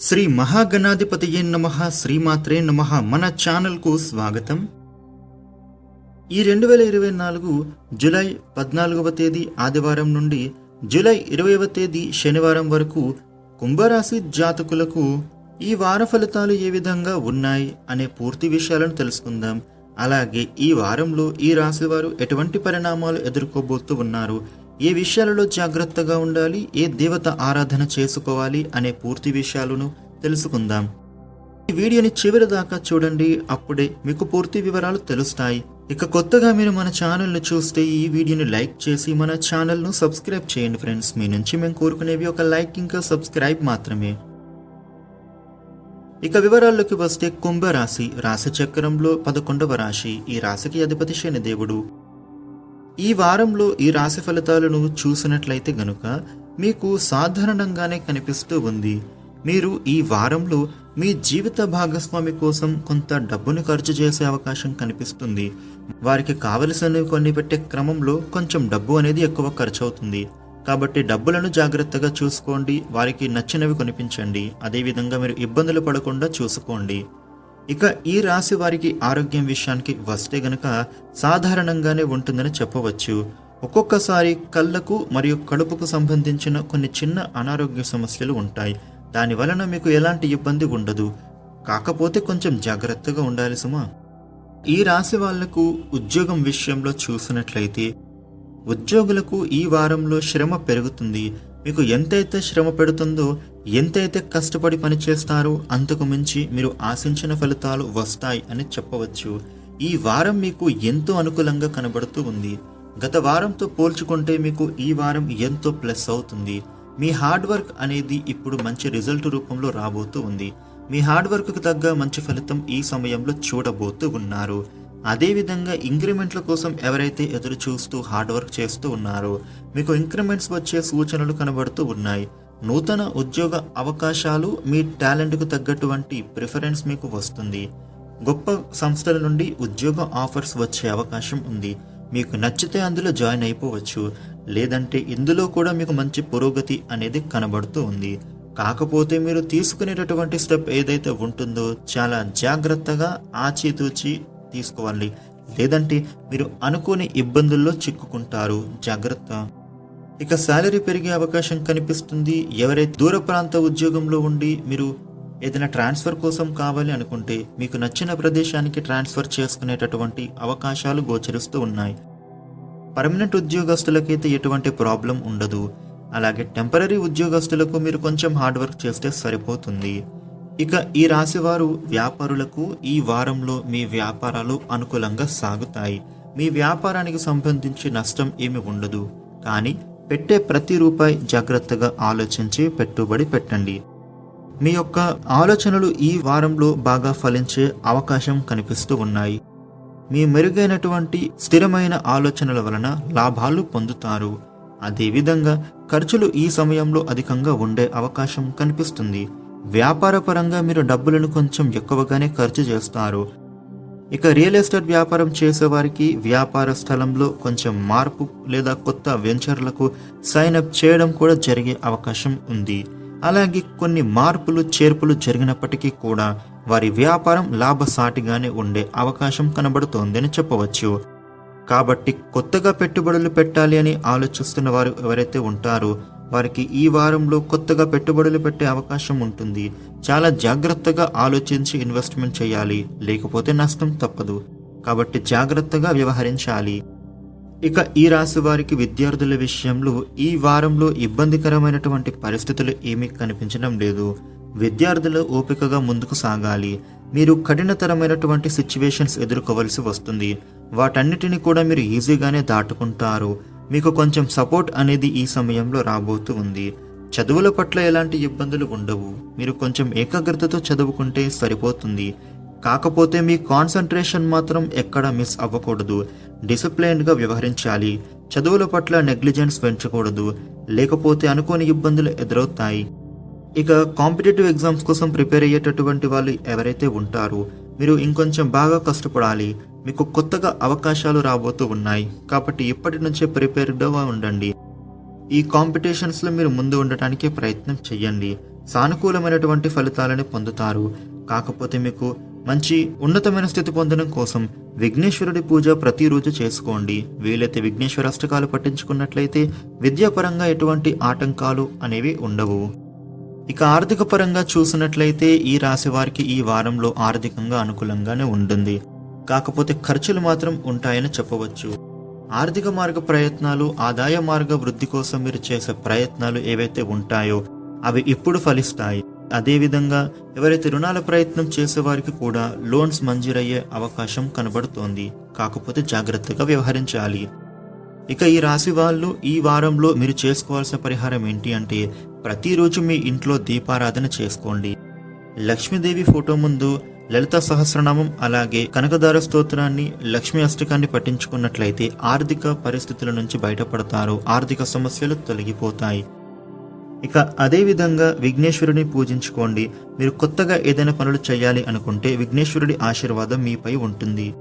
శ్రీ మహాగణాధిపతియే నమ శ్రీమాత్రే నమ మన ఛానల్కు స్వాగతం. ఈ రెండు వేల ఇరవై నాలుగు జులై పద్నాలుగవ తేదీ ఆదివారం నుండి జులై ఇరవైవ తేదీ శనివారం వరకు కుంభరాశి జాతకులకు ఈ వార ఫలితాలు ఏ విధంగా ఉన్నాయి అనే పూర్తి విషయాలను తెలుసుకుందాం. అలాగే ఈ వారంలో ఈ రాశి వారు ఎటువంటి పరిణామాలు ఎదుర్కోబోతూ ఉన్నారు ఏ విషయాలలో జాగ్రత్తగా ఉండాలి? ఏ దేవత ఆరాధన చేసుకోవాలి? అనే పూర్తి విషయాలను తెలుసుకుందాం. ఈ వీడియోని చివరి దాకా చూడండి. అప్పుడే మీకు పూర్తి వివరాలు తెలుస్తాయి. ఇక కొత్తగా మీరు మన ఛానల్ను చూస్తే ఈ వీడియోని లైక్ చేసి మన ఛానల్ను సబ్స్క్రైబ్ చేయండి ఫ్రెండ్స్. మీ నుంచి మేము కోరుకునేవి ఒక లైక్ ఇంకా సబ్స్క్రైబ్ మాత్రమే. ఇక వివరాల్లోకి వస్తే కుంభరాశి. రాశి చక్రంలో పదకొండవ రాశి. ఈ రాశికి అధిపతి శనిదేవుడు ఈ వారంలో ఈ రాశి ఫలితాలను చూసినట్లయితే గనుక మీకు సాధారణంగానే కనిపిస్తూ ఉంది. మీరు ఈ వారంలో మీ జీవిత భాగస్వామి కోసం కొంత డబ్బును ఖర్చు చేసే అవకాశం కనిపిస్తుంది. వారికి కావలసినవి కొన్ని పెట్టే క్రమంలో కొంచెం డబ్బు అనేది ఎక్కువ ఖర్చు అవుతుంది కాబట్టి డబ్బులను జాగ్రత్తగా చూసుకోండి. వారికి నచ్చినవి కొనిపించండి. అదేవిధంగా మీరు ఇబ్బందులు పడకుండా చూసుకోండి. ఇక ఈ రాశి వారికి ఆరోగ్యం విషయానికి వస్తే గనక సాధారణంగానే ఉంటుందని చెప్పవచ్చు. ఒక్కొక్కసారి కళ్ళకు మరియు కడుపుకు సంబంధించిన కొన్ని చిన్న అనారోగ్య సమస్యలు ఉంటాయి. దాని వలన మీకు ఎలాంటి ఇబ్బంది ఉండదు. కాకపోతే కొంచెం జాగ్రత్తగా ఉండాలి సుమా. ఈ రాశి వాళ్ళకు ఉద్యోగం విషయంలో చూసినట్లయితే ఉద్యోగులకు ఈ వారంలో శ్రమ పెరుగుతుంది. మీకు ఎంతైతే శ్రమ పెడుతుందో ఎంతైతే కష్టపడి పనిచేస్తారో అంతకు మించి మీరు ఆశించిన ఫలితాలు వస్తాయి అని చెప్పవచ్చు. ఈ వారం మీకు ఎంతో అనుకూలంగా కనబడుతూ ఉంది. గత వారంతో పోల్చుకుంటే మీకు ఈ వారం ఎంతో ప్లస్ అవుతుంది. మీ హార్డ్ వర్క్ అనేది ఇప్పుడు మంచి రిజల్ట్ రూపంలో రాబోతూ ఉంది. మీ హార్డ్ వర్క్కు తగ్గ మంచి ఫలితం ఈ సమయంలో చూడబోతూ ఉన్నారు. అదేవిధంగా ఇంక్రిమెంట్ల కోసం ఎవరైతే ఎదురు చూస్తూ హార్డ్ వర్క్ చేస్తూ ఉన్నారో మీకు ఇంక్రిమెంట్స్ వచ్చే సూచనలు కనబడుతూ ఉన్నాయి. నూతన ఉద్యోగ అవకాశాలు మీ టాలెంట్కు తగ్గటువంటి ప్రిఫరెన్స్ మీకు వస్తుంది. గొప్ప సంస్థల నుండి ఉద్యోగ ఆఫర్స్ వచ్చే అవకాశం ఉంది. మీకు నచ్చితే అందులో జాయిన్ అయిపోవచ్చు. లేదంటే ఇందులో కూడా మీకు మంచి పురోగతి అనేది కనబడుతూ ఉంది. కాకపోతే మీరు తీసుకునేటటువంటి స్టెప్ ఏదైతే ఉంటుందో చాలా జాగ్రత్తగా ఆచితూచి తీసుకోవాలి. లేదంటే మీరు అనుకోని ఇబ్బందుల్లో చిక్కుకుంటారు. జాగ్రత్త. ఇక శాలరీ పెరిగే అవకాశం కనిపిస్తుంది. ఎవరైతే దూర ప్రాంత ఉద్యోగంలో ఉండి మీరు ఏదైనా ట్రాన్స్ఫర్ కోసం కావాలి అనుకుంటే మీకు నచ్చిన ప్రదేశానికి ట్రాన్స్ఫర్ చేసుకునేటటువంటి అవకాశాలు గోచరిస్తూ ఉన్నాయి. పర్మనెంట్ ఉద్యోగస్తులకైతే ఎటువంటి ప్రాబ్లం ఉండదు. అలాగే టెంపరీ ఉద్యోగస్తులకు మీరు కొంచెం హార్డ్ వర్క్ చేస్తే సరిపోతుంది. ఇక ఈ రాశివారు వ్యాపారులకు ఈ వారంలో మీ వ్యాపారాలు అనుకూలంగా సాగుతాయి. మీ వ్యాపారానికి సంబంధించి నష్టం ఏమి ఉండదు. కానీ పెట్టే ప్రతి రూపాయి జాగ్రత్తగా ఆలోచించి పెట్టుబడి పెట్టండి. మీ యొక్క ఆలోచనలు ఈ వారంలో బాగా ఫలించే అవకాశం కనిపిస్తూ ఉన్నాయి. మీ మెరుగైనటువంటి స్థిరమైన ఆలోచనల వలన లాభాలు పొందుతారు. అదేవిధంగా ఖర్చులు ఈ సమయంలో అధికంగా ఉండే అవకాశం కనిపిస్తుంది. వ్యాపార పరంగా మీరు డబ్బులను కొంచెం ఎక్కువగానే ఖర్చు చేస్తారు. ఇక రియల్ ఎస్టేట్ వ్యాపారం చేసేవారికి వ్యాపార స్థలంలో కొంచెం మార్పు లేదా కొత్త వెంచర్లకు సైన్ అప్ చేయడం కూడా జరిగే అవకాశం ఉంది. అలాగే కొన్ని మార్పులు చేర్పులు జరిగినప్పటికీ కూడా వారి వ్యాపారం లాభసాటిగానే ఉండే అవకాశం కనబడుతోందని చెప్పవచ్చు. కాబట్టి కొత్తగా పెట్టుబడులు పెట్టాలి అని ఆలోచిస్తున్న వారు ఎవరైతే ఉంటారో వారికి ఈ వారంలో కొత్తగా పెట్టుబడులు పెట్టే అవకాశం ఉంటుంది. చాలా జాగ్రత్తగా ఆలోచించి ఇన్వెస్ట్మెంట్ చేయాలి. లేకపోతే నష్టం తప్పదు. కాబట్టి జాగ్రత్తగా వ్యవహరించాలి. ఇక ఈ రాశి వారికి విద్యార్థుల విషయంలో ఈ వారంలో ఇబ్బందికరమైనటువంటి పరిస్థితులు ఏమీ కనిపించడం లేదు. విద్యార్థులు ఓపికగా ముందుకు సాగాలి. మీరు కఠినతరమైనటువంటి సిచ్యువేషన్స్ ఎదుర్కోవలసి వస్తుంది. వాటన్నిటిని కూడా మీరు ఈజీగానే దాటుకుంటారు. మీకు కొంచెం సపోర్ట్ అనేది ఈ సమయంలో రాబోతూ ఉంది. చదువుల పట్ల ఎలాంటి ఇబ్బందులు ఉండవు. మీరు కొంచెం ఏకాగ్రతతో చదువుకుంటే సరిపోతుంది. కాకపోతే మీ కాన్సన్ట్రేషన్ మాత్రం ఎక్కడ మిస్ అవ్వకూడదు. డిసిప్లైన్గా వ్యవహరించాలి. చదువుల పట్ల నెగ్లిజెన్స్ పెంచకూడదు. లేకపోతే అనుకోని ఇబ్బందులు ఎదురవుతాయి. ఇక కాంపిటేటివ్ ఎగ్జామ్స్ కోసం ప్రిపేర్ అయ్యేటటువంటి వాళ్ళు ఎవరైతే ఉంటారో మీరు ఇంకొంచెం బాగా కష్టపడాలి. మీకు కొత్తగా అవకాశాలు రాబోతూ ఉన్నాయి. కాబట్టి ఇప్పటి నుంచే ప్రిపేర్డ్గా ఉండండి. ఈ కాంపిటీషన్స్లో మీరు ముందు ఉండటానికి ప్రయత్నం చేయండి సానుకూలమైనటువంటి ఫలితాలను పొందుతారు. కాకపోతే మీకు మంచి ఉన్నతమైన స్థితి పొందడం కోసం విఘ్నేశ్వరుడి పూజ ప్రతిరోజు చేసుకోండి. వీలైతే విఘ్నేశ్వర అష్టకాలు పట్టించుకున్నట్లయితే విద్యాపరంగా ఎటువంటి ఆటంకాలు అనేవి ఉండవు. ఇక ఆర్థిక పరంగా చూసినట్లయితే ఈ రాశి వారికి ఈ వారంలో ఆర్థికంగా అనుకూలంగానే ఉంటుంది. కాకపోతే ఖర్చులు మాత్రం ఉంటాయని చెప్పవచ్చు. ఆర్థిక మార్గ ప్రయత్నాలు ఆదాయ మార్గ వృద్ధి కోసం మీరు చేసే ప్రయత్నాలు ఏవైతే ఉంటాయో అవి ఇప్పుడు ఫలిస్తాయి. అదేవిధంగా ఎవరైతే రుణాల ప్రయత్నం చేసేవారికి కూడా లోన్స్ మంజూరయ్యే అవకాశం కనబడుతోంది. కాకపోతే జాగ్రత్తగా వ్యవహరించాలి. ఇక ఈ రాశి వాళ్ళు ఈ వారంలో మీరు చేసుకోవాల్సిన పరిహారం ఏంటి అంటే ప్రతిరోజు మీ ఇంట్లో దీపారాధన చేసుకోండి. లక్ష్మీదేవి ఫోటో ముందు లలిత సహస్రనామం అలాగే కనకదార స్తోత్రాన్ని లక్ష్మీ అష్టకాన్ని పఠించుకున్నట్లయితే ఆర్థిక పరిస్థితుల నుంచి బయటపడతారు. ఆర్థిక సమస్యలు తొలగిపోతాయి. ఇక అదేవిధంగా విఘ్నేశ్వరుని పూజించుకోండి. మీరు కొత్తగా ఏదైనా పనులు చేయాలి అనుకుంటే విఘ్నేశ్వరుడి ఆశీర్వాదం మీపై ఉంటుంది.